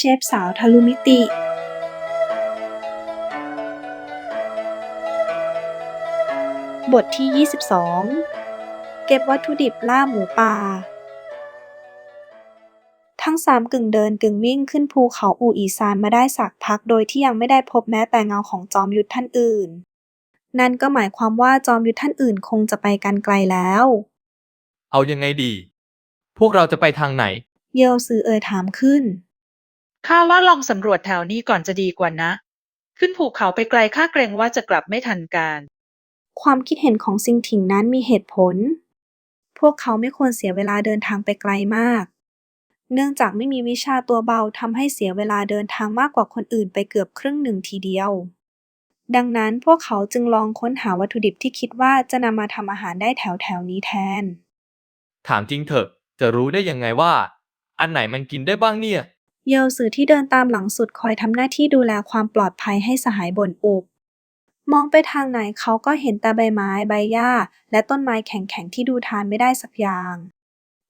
เชฟสาวทะลุมิติ บทที่ 22 เก็บวัตถุดิบล่าหมูป่า ทั้งสามกึ่งเดินกึ่งวิ่งขึ้นภูเขาอู่อีซานมาได้สักพักโดยที่ยังไม่ได้พบแม้แต่เงาของจอมยุทธท่านอื่น นั่นก็หมายความว่าจอมยุทธท่านอื่นคงจะไปกันไกลแล้ว เอายังไงดี พวกเราจะไปทางไหน เยลซือเอ่ยถามขึ้น ข้าว่าลองสำรวจแถวนี้ก่อนจะดีกว่านะ ขึ้นภูเขาไปไกลข้าเกรงว่าจะกลับไม่ทันการความคิดเห็นของซิงถิงนั้นมีเหตุผล พวกเขาไม่ควรเสียเวลาเดินทางไปไกลมาก เนื่องจากไม่มีวิชาตัวเบาทำให้เสียเวลาเดินทางมากกว่าคนอื่นไปเกือบครึ่งหนึ่งทีเดียว ดังนั้นพวกเขาจึงลองค้นหาวัตถุดิบที่คิดว่าจะนำมาทำอาหารได้แถวแถวๆนี้แทน ถามจริงเถอะ จะรู้ได้ยังไงว่า อันไหนมันกินได้บ้างเนี่ย เยลสื่อที่เดินตามหลังสุดคอยทำหน้าที่ดูแลความปลอดภัยให้สหายบ่นอุบ มองไปทางไหนเขาก็เห็นแต่ใบไม้ใบหญ้า และต้นไม้แข็งๆที่ดูทานไม่ได้สักอย่าง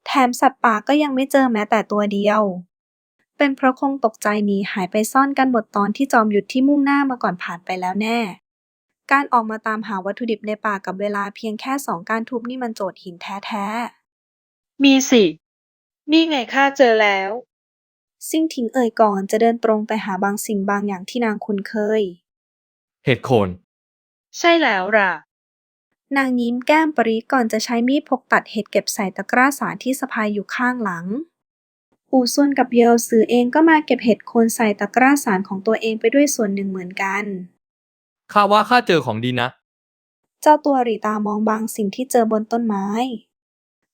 แถมสัตว์ป่าก็ยังไม่เจอแม้แต่ตัวเดียว เป็นเพราะคงตกใจหนีหายไปซ่อนกันหมดตอนที่จอมหยุดที่มุ่งหน้ามาก่อนผ่านไปแล้วแน่ การออกมาตามหาวัตถุดิบในป่ากับเวลาเพียงแค่สองการทุบนี่มันโจทย์หินแท้ๆ มีสิ นี่ไงข้าเจอแล้ว ซิ่งถิงเอ่ยก่อนจะเดินตรงไปหาบางสิ่งบางอย่างที่นางคุ้นเคย เห็ดโคน ใช่แล้วล่ะ นางยิ้มแก้มปรีก่อนจะใช้มีดพกตัดเห็ดเก็บใส่ตะกร้าสารที่สะพายอยู่ข้างหลัง อูส่วนกับเยลซือเองก็มาเก็บเห็ดโคนใส่ตะกร้าสารของตัวเองไปด้วยส่วนหนึ่งเหมือนกัน ข้าว่าข้าเจอของดีนะ เจ้าตัวหรีตามองบางสิ่งที่เจอบนต้นไม้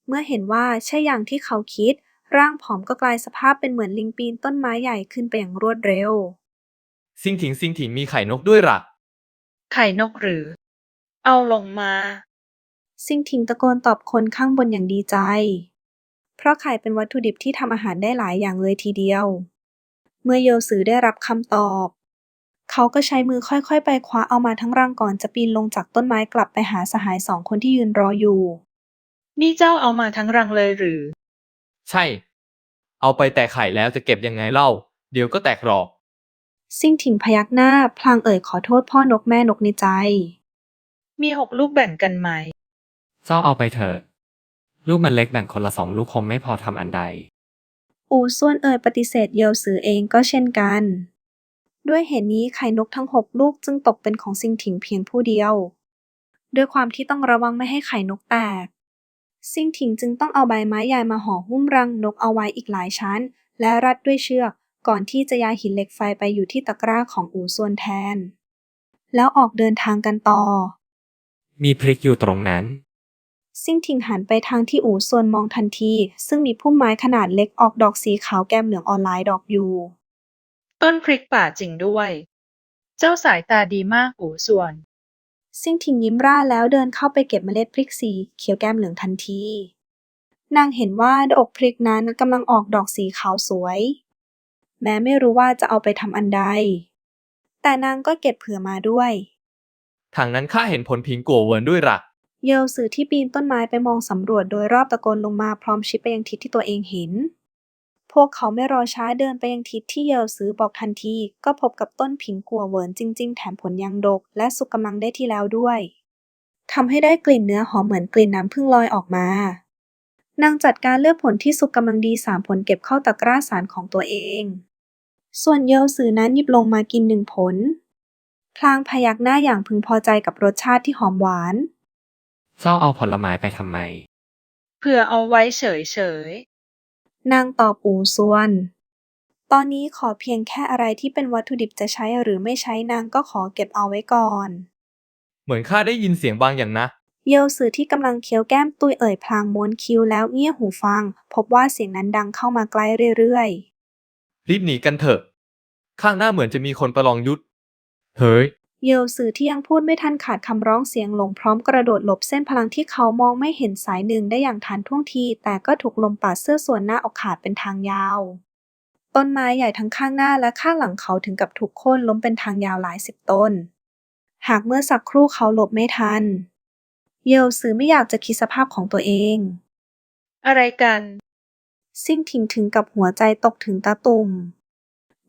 เมื่อเห็นว่าใช่อย่างที่เขาคิด ร่างผอมก็กลายสภาพเป็นเหมือนลิงปีนต้นไม้ใหญ่ขึ้นไปอย่างรวดเร็ว ซิงถิงซิงถิงมีไข่นกด้วยหรอไข่นกหรือ เอาลงมา ซิ่งทิงตะโกนตอบคนข้างบนอย่างดีใจ เพราะไข่เป็นวัตถุดิบที่ทำอาหารได้หลายอย่างเลยทีเดียว เมื่อโยสือได้รับคำตอบ เขาก็ใช้มือค่อยๆ ไปคว้าเอามาทั้งรังก่อนจะปีนลงจากต้นไม้กลับไปหาสหายสองคนที่ยืนรออยู่ นี่เจ้าเอามาทั้งรังเลยหรือ ใช่ เอาไปแต่ไข่แล้วจะเก็บยังไงเล่า เดี๋ยวก็แตกหรอก ซิ่งถิงพยักหน้า พลางเอ่ยขอโทษพ่อนกแม่นกในใจ มีหกลูกแบ่งกันไหม เจ้าเอาไปเถอะ ลูกมันเล็กแบ่งคนละสองลูกคงไม่พอทำอันใด อูส่วนเอ่ยปฏิเสธเยลสือเองก็เช่นกัน ด้วยเหตุนี้ไข่นกทั้งหกลูกจึงตกเป็นของซิงถิงเพียงผู้เดียว ด้วยความที่ต้องระวังไม่ให้ไข่นกแตก ซิงถิงจึงต้องเอาใบไม้ใหญ่มาห่อหุ้มรังนกเอาไว้อีกหลายชั้น และรัดด้วยเชือก ก่อนที่จะย้ายหินเหล็กไฟไปอยู่ที่ตะกร้าของอูส่วนแทน แล้วออกเดินทางกันต่อ มีพริกอยู่ตรงนั้น ซิ่งทิงหันไปทางที่อู่ส่วนมองทันที ซึ่งมีพุ่มไม้ขนาดเล็กออกดอกสีขาวแก้มเหลืองออนไลน์ดอกอยู่ ต้นพริกป่าจริงด้วย เจ้าสายตาดีมากอูส่วน ซิ่งทิงยิ้มร่าแล้วเดินเข้าไปเก็บเมล็ดพริกสีเขียวแก้มเหลืองทันที นางเห็นว่าดอกพริกนั้นกำลังออกดอกสีขาวสวย แม้ไม่รู้ว่าจะเอาไปทำอันใด แต่นางก็เก็บเผื่อมาด้วย ทางนั้นข้าเห็นผลพิงกัวเวิร์นด้วยหรอเยลสือที่ปีนต้นไม้ไปมองสำรวจโดยรอบตะโกนลงมาพร้อมชี้ไปยังทิศที่ตัวเองเห็น พวกเขาไม่รอช้าเดินไปยังทิศที่เยลสือบอกทันที ก็พบกับต้นผิงกัวเวิร์นจริง ๆ แถมผลยังดก และสุกกำลังได้ที่แล้วด้วยทำให้ได้กลิ่นเนื้อหอมเหมือนกลิ่นน้ำผึ้งลอยออกมานางจัดการเลือกผลที่สุกกำลังดีสามผลเก็บเข้าตะกร้าสารของตัวเอง ส่วนเยลสือนั้นหยิบลงมากินหนึ่งผล พลางพยักหน้าอย่างพึงพอใจกับรสชาติที่หอมหวาน เจ้าเอาผลไม้ไปทำไม เพื่อเอาไว้เฉย นางตอบอูส่วน ตอนนี้ขอเพียงแค่อะไรที่เป็นวัตถุดิบจะใช้หรือไม่ใช้นางก็ขอเก็บเอาไว้ก่อน เหมือนข้าได้ยินเสียงบางอย่างนะ เยลสือที่กำลังเคี้ยวแก้มตุยเอ่ยพลางม้วนคิ้วแล้วเงี่ยหูฟัง พบว่าเสียงนั้นดังเข้ามาใกล้เรื่อยรีบหนีกันเถอะ ข้างหน้าเหมือนจะมีคนประลองยุทธ เฮ้ยๆ เยลสือที่ยังพูดไม่ทันขาดคำร้องเสียงหลงพร้อมกระโดดหลบเส้นพลังที่เขามองไม่เห็นสายหนึ่งได้อย่างทันท่วงที แต่ก็ถูกลมปาดเสื้อส่วนหน้าออกขาดเป็นทางยาว ต้นไม้ใหญ่ทั้งข้างหน้าและข้างหลังเขาถึงกับถูกโค่นล้มเป็นทางยาวหลายสิบต้น หากเมื่อสักครู่เขาหลบไม่ทัน เยลซือไม่อยากจะคิดสภาพของตัวเองๆอะไรกัน ซิ่งถิงถึงกับหัวใจตกถึงตาตุ่ม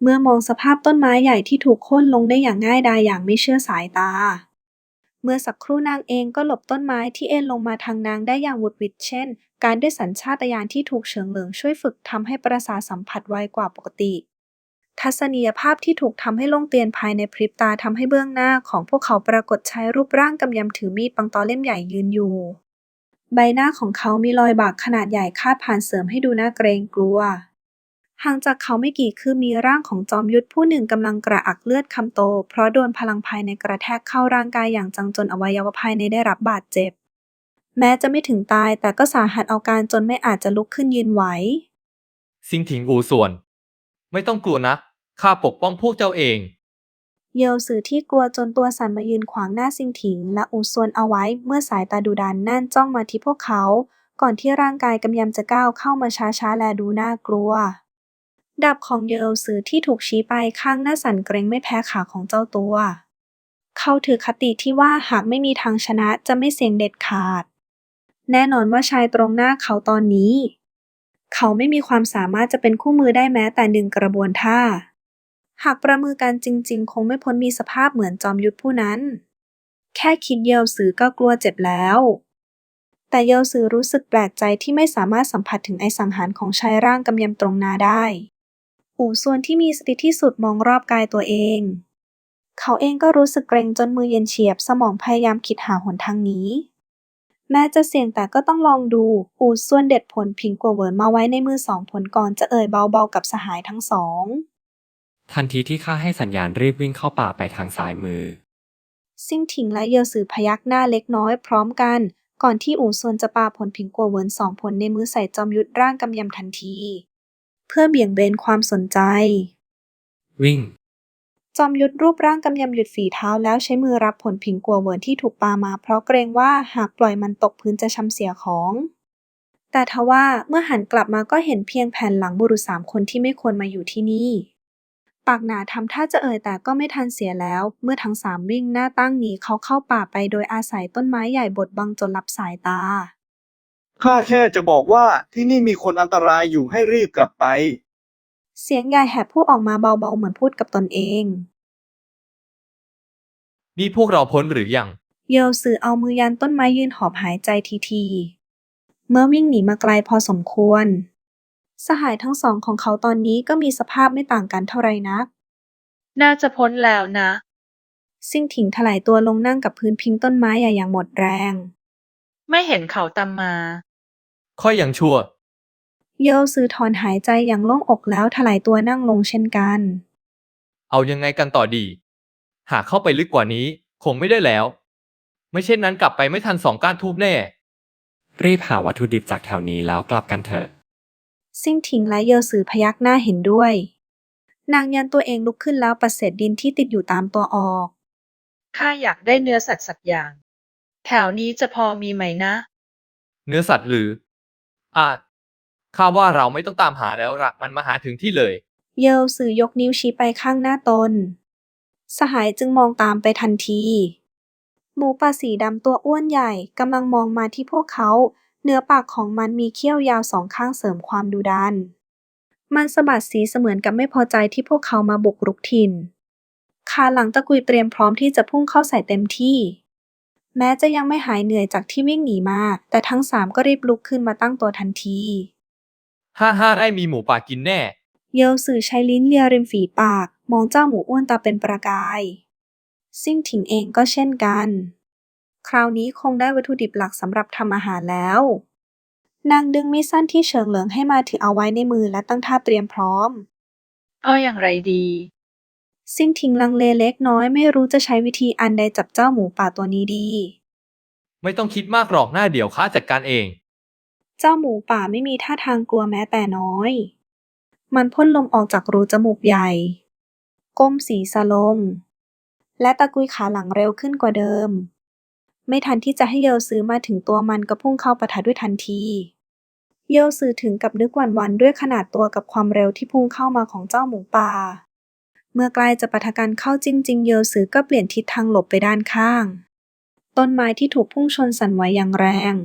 เมื่อมองสภาพต้นไม้ใหญ่ที่ถูกโค่นลงได้อย่างง่ายดายอย่างไม่เชื่อสายตา เมื่อสักครู่นางเองก็หลบต้นไม้ที่เอ็นลงมาทางนางได้อย่างหวุดหวิดเช่น การด้วยสัญชาตญาณที่ถูกเฉิงเหลิงช่วยฝึกทำให้ประสาสัมผัสไวกว่าปกติ ทัศนียภาพที่ถูกทำให้ลงเตียนภายในพริบตาทำให้เบื้องหน้าของพวกเขาปรากฏชายรูปร่างกำยำถือมีดปังตอเล่มใหญ่ยืนอยู่ ใบหน้าของเขามีรอยบากขนาดใหญ่คาดผ่านเสริมให้ดูน่าเกรงกลัว ห่างจากเขาไม่กี่คือมีร่างของจอมยุทธผู้หนึ่งกำลังกระอักเลือดคำโต เพราะโดนพลังภายในกระแทกเข้าร่างกายอย่างจังจนอวัยวะภายในได้รับบาดเจ็บ แม้จะไม่ถึงตายแต่ก็สาหัสเอาการจนไม่อาจจะลุกขึ้นยืนไหวซิงถิงอูส่วน ไม่ต้องกลัวนะข้าปกป้องพวกเจ้าเอง เยลสือที่กลัวจนตัวสั่นมายืนขวางหน้าซิงถิง และอูซวนเอาไว้เมื่อสายตาดุดันนั่นจ้องมาที่พวกเขา ก่อนที่ร่างกายกำยำจะก้าวเข้ามาช้าๆและดูน่ากลัว ดาบของเยลสือที่ถูกชี้ไปข้างหน้าสั่นเกรงไม่แพ้ขาของเจ้าตัว เขาถือคติที่ว่าหากไม่มีทางชนะจะไม่เสี่ยงเด็ดขาด แน่นอนว่าชายตรงหน้าเขาตอนนี้ เขาไม่มีความสามารถจะเป็นคู่มือได้แม้แต่หนึ่งกระบวนท่า หากประมือกันจริง ๆ คงไม่พ้นมีสภาพเหมือนจอมยุทธผู้นั้น แค่คิดเยลสือก็กลัวเจ็บแล้วแต่เยลสือรู้สึกแปลกใจที่ไม่สามารถสัมผัสถึงไอสังหารของชายร่างกำยำตรงหนาได้ อู่ส่วนที่มีสติที่สุดมองรอบกายตัวเอง เขาเองก็รู้สึกเกรงจนมือเย็นเฉียบสมองพยายามคิดหาหนทางหนี้แม้จะเสี่ยงแต่ก็ต้องลองดู อู่ส่วนเด็ดผลพิงกัวเหวินมาไว้ในมือสองผลก่อนจะเอ่ยเบาๆกับสหายทั้งสอง ทันทีที่ข้าให้สัญญาณรีบวิ่งเข้าป่าไปทางซ้ายมือ ซิ่งถิงและเยลสือพยักหน้าเล็กน้อยพร้อมกัน ก่อนที่อู่ซวนจะปาผลผิงกัวเหวินสองผลในมือใส่จอมยุทธร่างกำยำทันที เพื่อเบี่ยงเบนความสนใจ วิ่ง จอมยุทธรูปร่างกำยำหยุดฝีเท้าแล้วใช้มือรับผลผิงกัวเหวินที่ถูกปามา เพราะเกรงว่าหากปล่อยมันตกพื้นจะช้ำเสียของ แต่ทว่าเมื่อหันกลับมาก็เห็นเพียงแผ่นหลังบุรุษสามคนที่ไม่ควรมาอยู่ที่นี่ ปากหนาทำท่าจะเอ่ยแต่ก็ไม่ทันเสียแล้ว เมื่อทั้งสามวิ่งหน้าตั้งหนีเขาเข้าป่าไปโดยอาศัยต้นไม้ใหญ่บดบังจนลับสายตา ข้าแค่จะบอกว่าที่นี่มีคนอันตรายอยู่ให้รีบกลับไป เสียงยายแหบพูดออกมาเบาๆเหมือนพูดกับตนเอง นี่พวกเราพ้นหรือยัง เยลสือเอามือยันต้นไม้ยืนหอบหายใจทีๆ เมื่อวิ่งหนีมาไกลพอสมควร สหายทั้งสองของเขาตอนนี้ก็มีสภาพไม่ต่างกันเท่าไรนัก น่าจะพ้นแล้วนะ ซิ่งถิงถลายตัวลงนั่งกับพื้นพิงต้นไม้ใหญ่อย่างหมดแรง ไม่เห็นเขาตามมาค่อยยังชั่ว เยลสือถอนหายใจอย่างโล่งอกแล้วถลายตัวนั่งลงเช่นกัน เอายังไงกันต่อดี หากเข้าไปลึกกว่านี้ คงไม่ได้แล้ว ไม่เช่นนั้นกลับไปไม่ทันสองก้านทูบแน่ รีบหาวัตถุดิบจากแถวนี้แล้วกลับกันเถอะ ซิ่งถิงและเยลสือพยักหน้าเห็นด้วย นางยันตัวเองลุกขึ้นแล้วปัดเศษดินที่ติดอยู่ตามตัวออก ข้าอยากได้เนื้อสัตว์สักอย่าง แถวนี้จะพอมีไหมนะ เนื้อสัตว์หรือ อาจข้าว่าเราไม่ต้องตามหาแล้วละมันมาหาถึงที่เลย เยลสือยกนิ้วชี้ไปข้างหน้าตน สหายจึงมองตามไปทันที หมูป่าสีดำตัวอ้วนใหญ่กำลังมองมาที่พวกเขา เนื้อปากของมันมีเขี้ยวยาวสองข้างเสริมความดุดัน มันสะบัดสีเสมือนกับไม่พอใจที่พวกเขามาบุกรุกถิ่นขาหลังตะกุยเตรียมพร้อมที่จะพุ่งเข้าใส่เต็มที่ แม้จะยังไม่หายเหนื่อยจากที่วิ่งหนีมา แต่ทั้งสามก็รีบลุกขึ้นมาตั้งตัวทันทีห้าห้าไอ้มีหมูป่ากินแน่ เยลสื่อใช้ลิ้นเลียริมฝีปาก มองเจ้าหมูอ้วนตาเป็นประกาย ซิ่งถิงเองก็เช่นกัน คราวนี้คงได้วัตถุดิบหลักสำหรับทำอาหารแล้ว นางดึงมีดสั้นที่เฉิงเหลิงให้มาถือเอาไว้ในมือและตั้งท่าเตรียมพร้อม เอาอย่างไรดี ซิ่งถิงลังเลเล็กน้อยไม่รู้จะใช้วิธีอันใดจับเจ้าหมูป่าตัวนี้ดี ไม่ต้องคิดมากหรอกหน้าเดี๋ยวข้าจัดการเอง เจ้าหมูป่าไม่มีท่าทางกลัวแม้แต่น้อย มันพ่นลมออกจากรูจมูกใหญ่ ก้มศีรษะลงและตะกุยขาหลังเร็วขึ้นกว่าเดิม ไม่ทันที่จะให้เยลซื้อมาถึงตัวมันก็พุ่งเข้าปะทะด้วยทันที เยลซื้อถึงกับนึกหวั่นหวันๆด้วยขนาดตัวกับความเร็วที่พุ่งเข้ามาของเจ้าหมูป่า เมื่อใกล้จะปะทะกันเข้าจริง ๆ เยลซื้อก็เปลี่ยนทิศทางหลบไปด้านข้าง ต้นไม้ที่ถูกพุ่งชนสั่นไหวอย่างแรง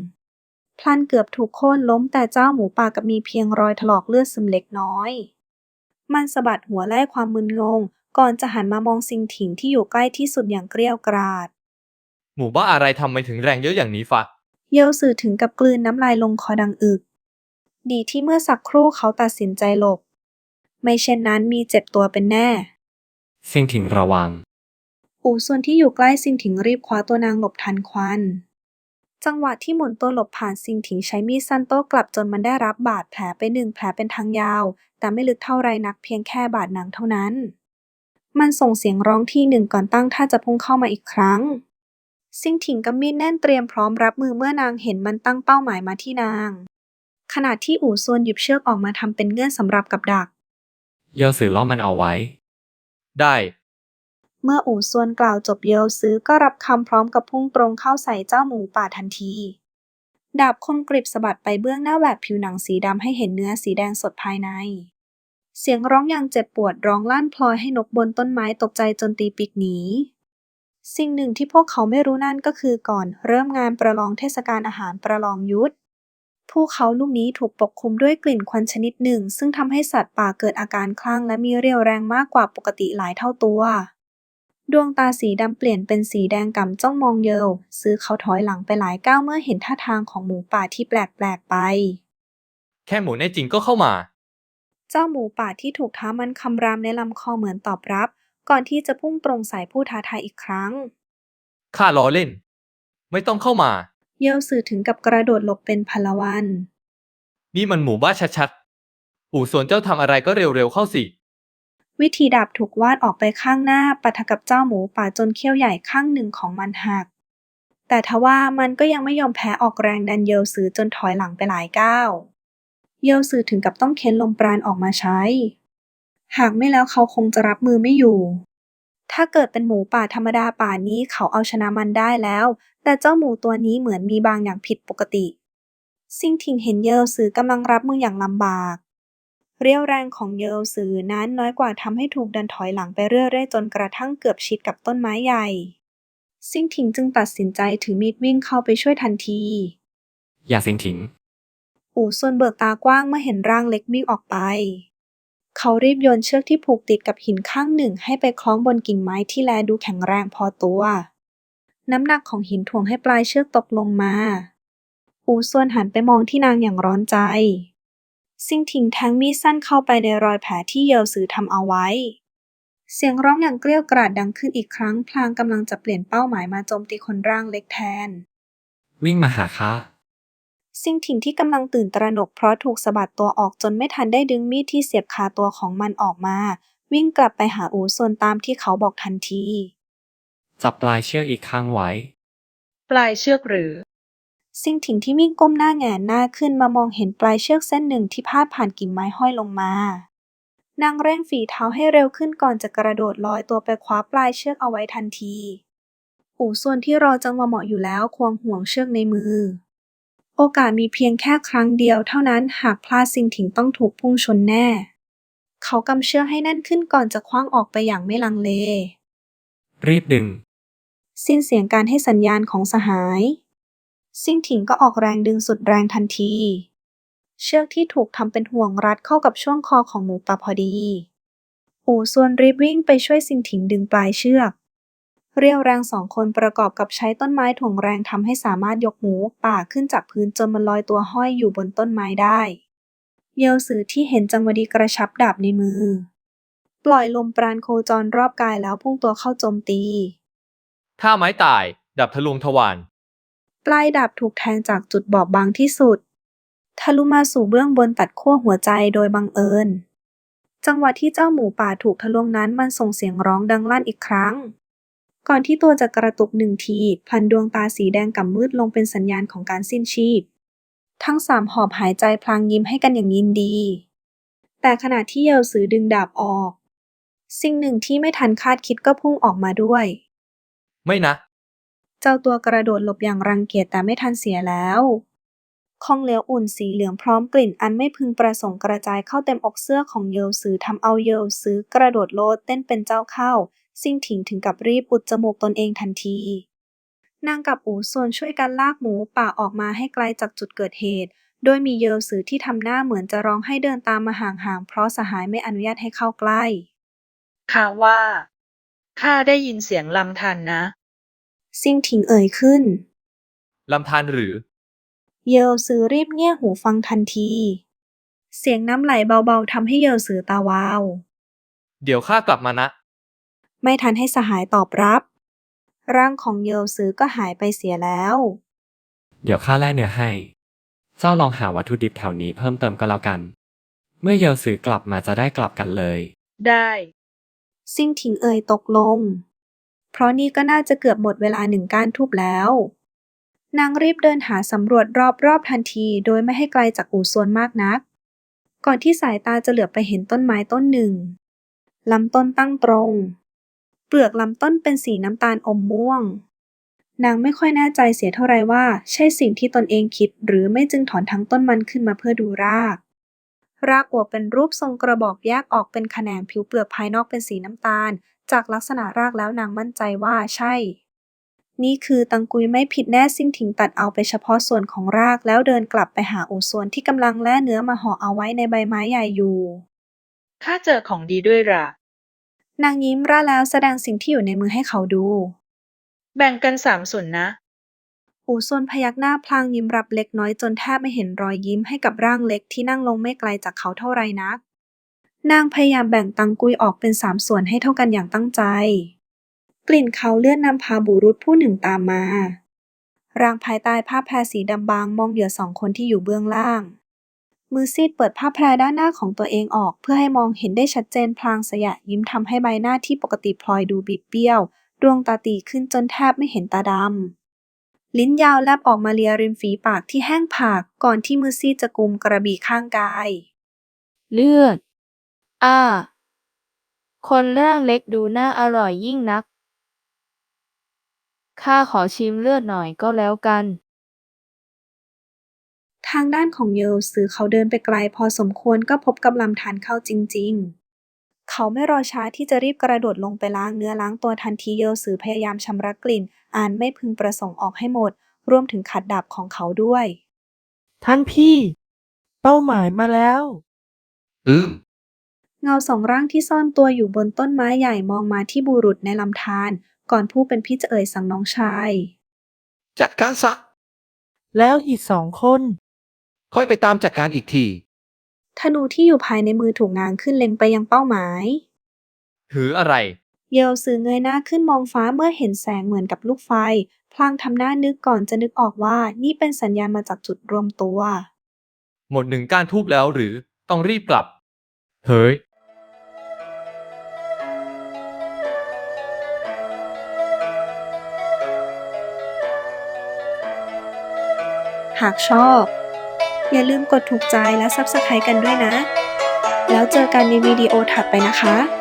พลันเกือบถูกโค่นล้มแต่เจ้าหมูป่ากับมีเพียงรอยถลอกเลือดซึมเล็กน้อย มันสะบัดหัวไล่ความมึนงง ก่อนจะหันมามองซิงถิงที่อยู่ใกล้ที่สุดอย่างเกรี้ยวกราด หมู่บ้าอะไรทำไมถึงแรงเยอะอย่างนี้ฟะ เยลสื่อถึงกับกลืนน้ำลายลงคอดังอึก ดีที่เมื่อสักครู่เขาตัดสินใจหลบ ไม่เช่นนั้นมีเจ็บตัวเป็นแน่ ซิงถิงระวัง อูส่วนที่อยู่ใกล้ซิงถิงรีบคว้าตัวนางหลบทันควัน จังหวะที่หมุนตัวหลบผ่านซิงถิงใช้มีดสั้นโต้กลับจนมันได้รับบาดแผลไปหนึ่งแผลเป็นทางยาว แต่ไม่ลึกเท่าไรนักเพียงแค่บาดหนังเท่านั้น มันส่งเสียงร้องที่หนึ่งก่อนตั้งท่าจะพุ่งเข้ามาอีกครั้ง ซิงถิงกำมีดแน่นเตรียมพร้อมรับมือเมื่อนางเห็นมันตั้งเป้าหมายมาที่นาง ขณะที่อู่ซวนหยิบเชือกออกมาทำเป็นเงื่อนสำหรับกับดัก เยลสือล่อมันเอาไว้ ได้ เมื่ออู่ซวนกล่าวจบเยลซื้อก็รับคำพร้อมกับพุ่งตรงเข้าใส่เจ้าหมูป่าทันที ดาบคมกริบสะบัดไปเบื้องหน้าแหวกผิวหนังสีดำให้เห็นเนื้อสีแดงสดภายใน เสียงร้องอย่างเจ็บปวดร้องลั่นพลอยให้นกบนต้นไม้ตกใจจนตีปีกหนีสิ่งหนึ่งที่พวกเขาไม่รู้นั่นก็คือก่อนเริ่มงานประลองเทศกาลอาหารประลองยุทธ ภูเขาลูกนี้ถูกปกคลุมด้วยกลิ่นควันชนิดหนึ่ง ซึ่งทำให้สัตว์ป่าเกิดอาการคลั่งและมีเรี่ยวแรงมากกว่าปกติหลายเท่าตัว ดวงตาสีดำเปลี่ยนเป็นสีแดงก่ำจ้องมองเยลซื้อเขาถอยหลังไปหลายก้าวเมื่อเห็นท่าทางของหมูป่าที่แปลกๆไป แค่หมูแน่จริงก็เข้ามา เจ้าหมูป่าที่ถูกท้ามันคำรามในลำคอเหมือนตอบรับ ก่อนที่จะพุ่งตรงใส่ผู้ท้าทายอีกครั้ง ข้าล้อเล่น ไม่ต้องเข้ามา เยลสื่อถึงกับกระโดดหลบเป็นพลวัน นี่มันหมู่บ้าชัดๆอู่ส่วนเจ้าทำอะไรก็เร็วๆเข้าสิ วิธีดาบถูกวาดออกไปข้างหน้าปะทะกับเจ้าหมูป่าจนเขี้ยวใหญ่ข้างหนึ่งของมันหัก แต่ทว่ามันก็ยังไม่ยอมแพ้ออกแรงดันเยลสือจนถอยหลังไปหลายก้าว เยลสือถึงกับต้องเค้นลมปราณออกมาใช้ หากไม่แล้วเขาคงจะรับมือไม่อยู่ ถ้าเกิดเป็นหมูป่าธรรมดาป่านี้เขาเอาชนะมันได้แล้ว แต่เจ้าหมูตัวนี้เหมือนมีบางอย่างผิดปกติ ซิงทิงเห็นเยลสือกำลังรับมืออย่างลำบาก เรี่ยวแรงของเยลสือนั้นน้อยกว่าทำให้ถูกดันถอยหลังไปเรื่อยๆจนกระทั่งเกือบชิดกับต้นไม้ใหญ่ ซิงทิงจึงตัดสินใจถือมีดวิ่งเข้าไปช่วยทันที อย่าซิงถิง อู่ซวนเบิกตากว้างเมื่อเห็นร่างเล็กวิ่งออกไป เขารีบโยนเชือกที่ผูกติดกับหินข้างหนึ่งให้ไปคล้องบนกิ่งไม้ที่แลดูแข็งแรงพอตัว น้ำหนักของหินถ่วงให้ปลายเชือกตกลงมา อู่ซวนหันไปมองที่นางอย่างร้อนใจ ซิงถิงแทงมีดสั้นเข้าไปในรอยแผลที่เยลสือทำเอาไว้ เสียงร้องอย่างเกรี้ยกราดดังขึ้นอีกครั้ง พลางกำลังจะเปลี่ยนเป้าหมายมาโจมตีคนร่างเล็กแทน วิ่งมาหาข้า ซิงถิงที่กำลังตื่นตระหนกเพราะถูกสะบัดตัวออกจนไม่ทันได้ดึงมีดที่เสียบคาตัวของมันออกมา วิ่งกลับไปหาอูส่วนตามที่เขาบอกทันที จับปลายเชือกอีกข้างไว้ ปลายเชือกหรือ ซิงถิงที่วิ่งก้มหน้าแหงนหน้าขึ้นมามองเห็นปลายเชือกเส้นหนึ่งที่พาดผ่านกิ่งไม้ห้อยลงมานางเร่งฝีเท้าให้เร็วขึ้นก่อนจะกระโดดลอยตัวไปคว้าปลายเชือกเอาไว้ทันที อู่ส่วนที่รอจังหวะเหมาะอยู่แล้วควงห่วงเชือกในมือ โอกาสมีเพียงแค่ครั้งเดียวเท่านั้นหากพลาดซิงถิงต้องถูกพุ่งชนแน่ เขากำเชือกให้แน่นขึ้นก่อนจะคว้างออกไปอย่างไม่ลังเล รีบดึง สิ้นเสียงการให้สัญญาณของสหาย ซิ่งถิงก็ออกแรงดึงสุดแรงทันที เชือกที่ถูกทำเป็นห่วงรัดเข้ากับช่วงคอของหมูป่าพอดี อู่ส่วนรีบวิ่งไปช่วยซิงถิงดึงปลายเชือก เรียวแรงสองคนประกอบกับใช้ต้นไม้ถ่วงแรงทำให้สามารถยกหมูป่าขึ้นจากพื้นจนมันลอยตัวห้อยอยู่บนต้นไม้ได้ เยลสือที่เห็นจังหวะดีกระชับดาบในมือ ปล่อยลมปราณโคจรรอบกายแล้วพุ่งตัวเข้าโจมตีถ้าไม้ตาย ดับทะลวงทวารปลายดาบถูกแทงจากจุดบอบบางที่สุด ทะลุมาสู่เบื้องบนตัดขั้วหัวใจโดยบังเอิญ จังหวะที่เจ้าหมูป่าถูกทะลวงนั้นมันส่งเสียงร้องดังลั่นอีกครั้ง ก่อนที่ตัวจะกระตุกหนึ่งทีพลันดวงตาสีแดงก่ำมืดลงเป็นสัญญาณของการสิ้นชีพ ทั้งสามหอบหายใจพลางยิ้มให้กันอย่างยินดี แต่ขณะที่เยลสือดึงดาบออก สิ่งหนึ่งที่ไม่ทันคาดคิดก็พุ่งออกมาด้วย ไม่นะ เจ้าตัวกระโดดหลบอย่างรังเกียจแต่ไม่ทันเสียแล้วของเหลวอุ่นสีเหลืองพร้อมกลิ่นอันไม่พึงประสงค์กระจายเข้าเต็มอกเสื้อของเยลซือทำเอาเยลซือกระโดดโลดเต้นเป็นเจ้าเข้า ซิ่งถิงถึงกับรีบอุดจมูกตนเองทันที นางกับอูส่วนช่วยกันลากหมูป่าออกมาให้ไกลจากจุดเกิดเหตุ โดยมีเยลซือที่ทำหน้าเหมือนจะร้องให้เดินตามมาห่างๆเพราะสหายไม่อนุญาตให้เข้าใกล้ข้าว่าข้าได้ยินเสียงลำทันนะ ซิ่งถิงเอ่ยขึ้นลำธารหรือ เยลซือรีบเงี่ยหูฟังทันที เสียงน้ำไหลเบาๆทำให้เยลซือตาวาว เดี๋ยวข้ากลับมานะ ไม่ทันให้สหายตอบรับ ร่างของเยลซือก็หายไปเสียแล้ว เดี๋ยวข้าแล่เนื้อให้ เจ้าลองหาวัตถุดิบแถวนี้เพิ่มเติมก็แล้วกัน เมื่อเยลสือกลับมาจะได้กลับกันเลย ได้ซิ่งถิงเอ่ยตกลง เพราะนี่ก็น่าจะเกือบหมดเวลาหนึ่งก้านทูบแล้ว นางรีบเดินหาสำรวจรอบๆทันที โดยไม่ให้ไกลจากอู่ซวนมากนัก ก่อนที่สายตาจะเหลือบไปเห็นต้นไม้ต้นหนึ่งลำต้นตั้งตรง เปลือกลำต้นเป็นสีน้ำตาลอมม่วง นางไม่ค่อยแน่ใจเสียเท่าไรว่า ใช่สิ่งที่ตนเองคิดหรือไม่จึงถอนทั้งต้นมันขึ้นมาเพื่อดูราก รากอวบเป็นรูปทรงกระบอกแยกออกเป็นแขนงผิวเปลือกภายนอกเป็นสีน้ำตาล จากลักษณะรากแล้วนางมั่นใจว่าใช่ นี่คือตังกุยไม่ผิดแน่ซิ่งถิงตัดเอาไปเฉพาะส่วนของรากแล้วเดินกลับไปหาอูส่วนที่กำลังแล่เนื้อมาห่อเอาไว้ในใบไม้ใหญ่อยู่ข้าเจอของดีด้วยล่ะ นางยิ้มร่าแล้วแสดงสิ่งที่อยู่ในมือให้เขาดู แบ่งกันสามส่วนนะ อูส่วนพยักหน้าพลางยิ้มรับเล็กน้อยจนแทบไม่เห็นรอยยิ้มให้กับร่างเล็กที่นั่งลงไม่ไกลจากเขาเท่าไรนัก นางพยายามแบ่งตังกุยออกเป็นสามส่วนให้เท่ากันอย่างตั้งใจ กลิ่นเขาเลื่อนนำพาบุรุษผู้หนึ่งตามมา ร่างภายใต้ผ้าแพรสีดำบางมองเหยื่อสองคนที่อยู่เบื้องล่าง มือซีดเปิดผ้าแพรด้านหน้าของตัวเองออก เพื่อให้มองเห็นได้ชัดเจนพลางสยะยิ้มทำให้ใบหน้าที่ปกติพลอยดูบิดเบี้ยว ดวงตาตีขึ้นจนแทบไม่เห็นตาดำลิ้นยาวแลบออกมาเลียริมฝีปากที่แห้งผาก ก่อนที่มือซีดจะกุมกระบี่ข้างกาย เลือดอ้าคนร่างเล็กดูน่าอร่อยยิ่งนักข้าขอชิมเลือดหน่อยก็แล้วกัน ทางด้านของเยลซือเขาเดินไปไกลพอสมควรก็พบกับลำธารเข้าจริง ๆ เขาไม่รอช้าที่จะรีบกระโดดลงไปล้างเนื้อล้างตัวทันทีเยลซือพยายามชำระกลิ่น อ่านไม่พึงประสงค์ออกให้หมด รวมถึงขัดดาบของเขาด้วย ท่านพี่ เป้าหมายมาแล้ว อืมเงาสองร่างที่ซ่อนตัวอยู่บนต้นไม้ใหญ่มองมาที่บุรุษในลำธารก่อนผู้เป็นพี่จะเอ่ยสั่งน้องชาย จัดการซะ แล้วอีกสองคน ค่อยไปตามจัดการอีกที ธนูที่อยู่ภายในมือถูกง้างขึ้นเล็งไปยังเป้าหมาย หืออะไร เยลซือเงยหน้าขึ้นมองฟ้าเมื่อเห็นแสงเหมือนกับลูกไฟ พลางทำหน้านึกก่อนจะนึกออกว่านี่เป็นสัญญาณมาจากจุดรวมตัว หมดหนึ่งก้านทูบแล้วหรือต้องรีบกลับ เฮ้ย หากชอบ อย่าลืมกดถูกใจและ Subscribe กันด้วยนะ แล้วเจอกันในวิดีโอถัดไปนะคะ